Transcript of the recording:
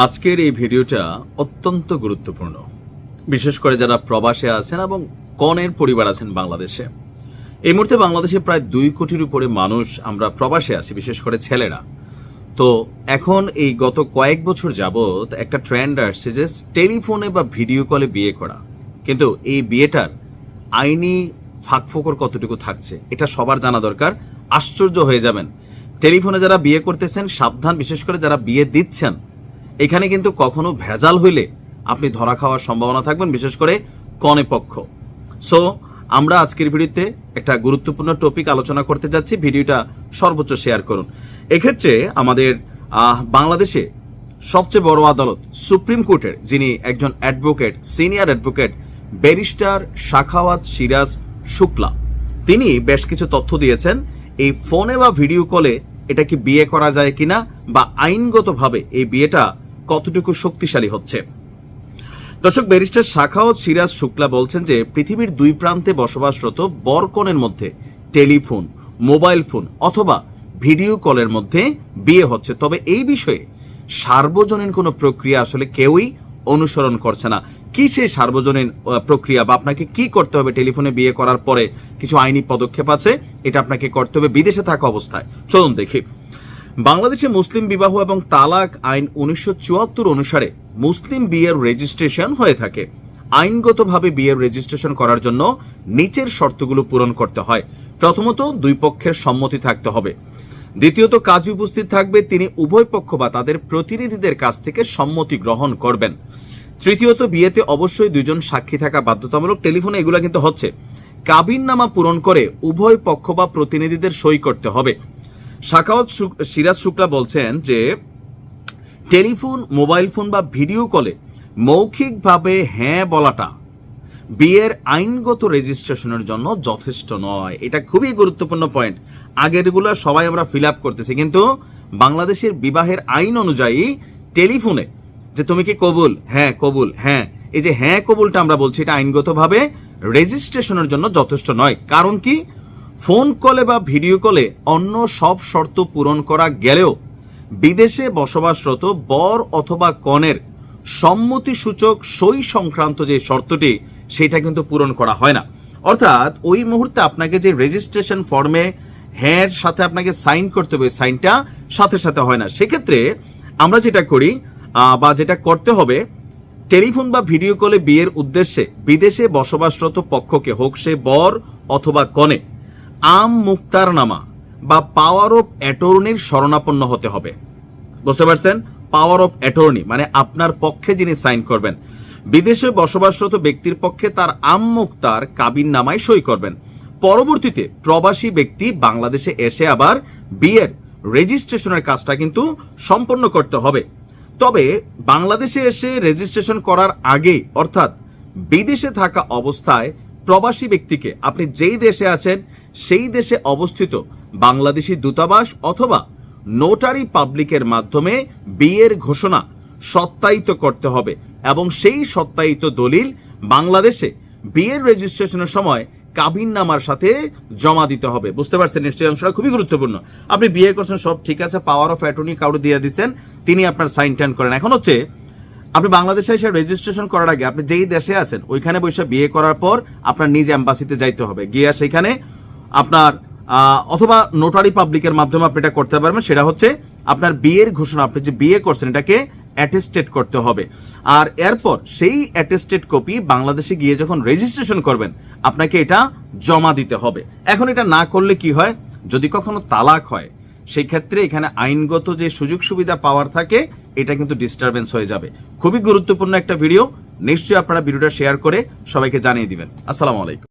আজকের এই ভিডিওটা অত্যন্ত গুরুত্বপূর্ণ। বিশেষ করে যারা প্রবাসে আছেন এবং কনের পরিবার আছেন বাংলাদেশে। এই মুহূর্তে বাংলাদেশে প্রায় দুই কোটির উপরে মানুষ আমরা প্রবাসে আছি, বিশেষ করে ছেলেরা। তো এখন এই গত কয়েক বছর যাবৎ একটা ট্রেন্ড আসছে যে টেলিফোনে বা ভিডিও কলে বিয়ে করা। কিন্তু এই বিয়েটার আইনি ফাঁকফোকর কতটুকু থাকছে, এটা সবার জানা দরকার। আশ্চর্য হয়ে যাবেন। টেলিফোনে যারা বিয়ে করতেছেন, সাবধান, বিশেষ করে যারা বিয়ে দিচ্ছেন এখানে কিন্তু কখনো ভেজাল হইলে আপনি ধরা খাওয়ার সম্ভাবনা থাকবেন, বিশেষ করে কনে পক্ষ। সো আমরা আজকের ভিডিওতে একটা গুরুত্বপূর্ণ টপিক আলোচনা করতে যাচ্ছি, ভিডিওটা সর্বোচ্চ শেয়ার করুন। এক্ষেত্রে আমাদের বাংলাদেশে সবচেয়ে বড় আদালত সুপ্রিম কোর্টের, যিনি একজন advocate senior advocate barrister Shakhawat Siraj Shukla, তিনি বেশ কিছু তথ্য দিয়েছেন। এই ফোনে বা ভিডিও কলে এটা কি বিয়ে করা যায় কিনা বা আইনগতভাবে এই বিয়েটা কতটুকু শক্তিশালী হচ্ছে? দর্শক, ব্যারিস্টার শাখাওয়াত সিরাজ শুক্লা বলছেন যে, পৃথিবীর দুই প্রান্তে বসবাসরত বরকনের মধ্যে টেলিফোন, মোবাইল ফোন অথবা ভিডিও কলের মধ্যে বিয়ে হচ্ছে। তবে এই বিষয়ে সার্বজনীন কোনো প্রক্রিয়া আসলে কেউই অনুসরণ করছে না। কি সেই সার্বজনীন প্রক্রিয়া বা আপনাকে কি করতে হবে টেলিফোনে বিয়ে করার পরে? কিছু আইনি পদক্ষেপ আছে, এটা আপনাকে করতে হবে বিদেশে থাকা অবস্থায়। চলুন দেখি। বাংলাদেশে মুসলিম বিবাহ এবং তালাক আইন উনিশশো চুয়াত্তর অনুসারে মুসলিম বিয়ের রেজিস্ট্রেশন হয়ে থাকে। আইনগতভাবে বিয়ের রেজিস্ট্রেশন করার জন্য নিচের শর্তগুলো পূরণ করতে হয়। প্রথমত, দুই পক্ষের সম্মতি থাকতে হবে। দ্বিতীয়ত, কাজী উপস্থিত থাকবে তিনি উভয় পক্ষ বা তাদের প্রতিনিধিদের কাছ থেকে সম্মতি গ্রহণ করবেন। তৃতীয়ত, বিয়েতে অবশ্যই দুজন সাক্ষী থাকা বাধ্যতামূলক টেলিফোনে এগুলো কিন্তু হচ্ছে। কাবিননামা পূরণ করে উভয় পক্ষ বা প্রতিনিধিদের সই করতে হবে। শাখাওয়াত সিরাজ শুক্লা বলছেন যে, টেলিফোন, মোবাইল ফোন বা ভিডিও কলে মৌখিকভাবে হ্যাঁ বলাটা বিয়ের আইনগত রেজিস্ট্রেশনের জন্য যথেষ্ট নয়। এটা খুবই গুরুত্বপূর্ণ পয়েন্ট আগেরগুলো সবাই আমরা ফিল আপ করতেছি। কিন্তু বাংলাদেশের বিবাহের আইন অনুযায়ী টেলিফোনে যে তুমি কি কবুল? হ্যাঁ কবুল হ্যাঁ। এই যে হ্যাঁ কবুলটা আমরা বলছি, এটা আইনগতভাবে রেজিস্ট্রেশনের জন্য যথেষ্ট নয়। কারণ কি? ফোন কলে বা ভিডিও কলে অন্য সব শর্ত পূরণ করা গেলেও বিদেশে বসবাসরত বর অথবা কনের সম্মতিসূচক সই সংক্রান্ত যে শর্তটি, সেটা কিন্তু পূরণ করা হয় না। অর্থাৎ ওই মুহূর্তে আপনাকে যে রেজিস্ট্রেশন ফর্মে হ্যাঁ সাথে আপনাকে সাইন করতে হবে সাইনটা সাথে সাথে হয় না। সেক্ষেত্রে আমরা যেটা করি বা যেটা করতে হবে, টেলিফোন বা ভিডিও কলে বিয়ের উদ্দেশ্যে বিদেশে বসবাসরত পক্ষকে হোক সে বর অথবা কনে আম মুক্তারনামা বা পাওয়ার অফ অ্যাটর্নির শরণাপন্ন হতে হবে। বুঝতে পারছেন? পাওয়ার অফ অ্যাটর্নি মানে আপনার পক্ষে যিনি সাইন করবেন। বিদেশে বসবাসরত ব্যক্তির পক্ষে তার আম মুক্তার কাবিন নামায় সই করবেন। পরবর্তীতে প্রবাসী ব্যক্তি বাংলাদেশে এসে আবার বিয়ের রেজিস্ট্রেশনের কাজটা কিন্তু সম্পন্ন করতে হবে। তবে বাংলাদেশে এসে রেজিস্ট্রেশন করার আগে অর্থাৎ বিদেশে থাকা অবস্থায় প্রবাসী ব্যক্তিকে আপনি যেই দেশে আছেন সেই দেশে অবস্থিত বাংলাদেশি দূতাবাস অথবা নোটারি পাবলিকের মাধ্যমে বিয়ের ঘোষণা সত্যায়িত করতে হবে এবং সেই সত্যায়িত দলিল বাংলাদেশে বিয়ের রেজিস্ট্রেশনের সময় কাবিন নামার সাথে জমা দিতে হবে। বুঝতে পারছেন? নিশ্চয়ই অংশটা খুবই গুরুত্বপূর্ণ। আপনি বিয়ে করছেন, সব ঠিক আছে পাওয়ার অফ অ্যাটর্নি কাউকে দিয়ে দিচ্ছেন তিনি আপনার সাইন টাইন করেন। এখন হচ্ছে, আপনি বাংলাদেশে এসে রেজিস্ট্রেশন করার আগে আপনি যেই দেশে আছেন, ওইখানে বসে বিয়ে করার পর আপনার নিজ অ্যাম্বাসিতে যাইতে হবে। গিয়ে সেখানে আপনার অথবা নোটারি পাবলিকের মাধ্যমে আপনি এটা করতে পারবেন। সেটা হচ্ছে আপনার বিয়ের ঘোষণা, আপনি যে বিয়ে করছেন, এটাকে অ্যাটেস্টেড করতে হবে। আর এরপর সেই অ্যাটেস্টেড কপি বাংলাদেশে গিয়ে যখন রেজিস্ট্রেশন করবেন, আপনাকে এটা জমা দিতে হবে। এখন এটা না করলে কি হয়? যদি কখনো তালাক হয়, সেই ক্ষেত্রে এখানে আইনগত যে সুযোগ সুবিধা পাওয়ার থাকে, এটা কিন্তু ডিস্টারবেন্স হয়ে যাবে। খুবই গুরুত্বপূর্ণ একটা ভিডিও। নিশ্চয়ই আপনারা ভিডিওটা শেয়ার করে সবাইকে জানিয়ে দিবেন। আসসালামু আলাইকুম।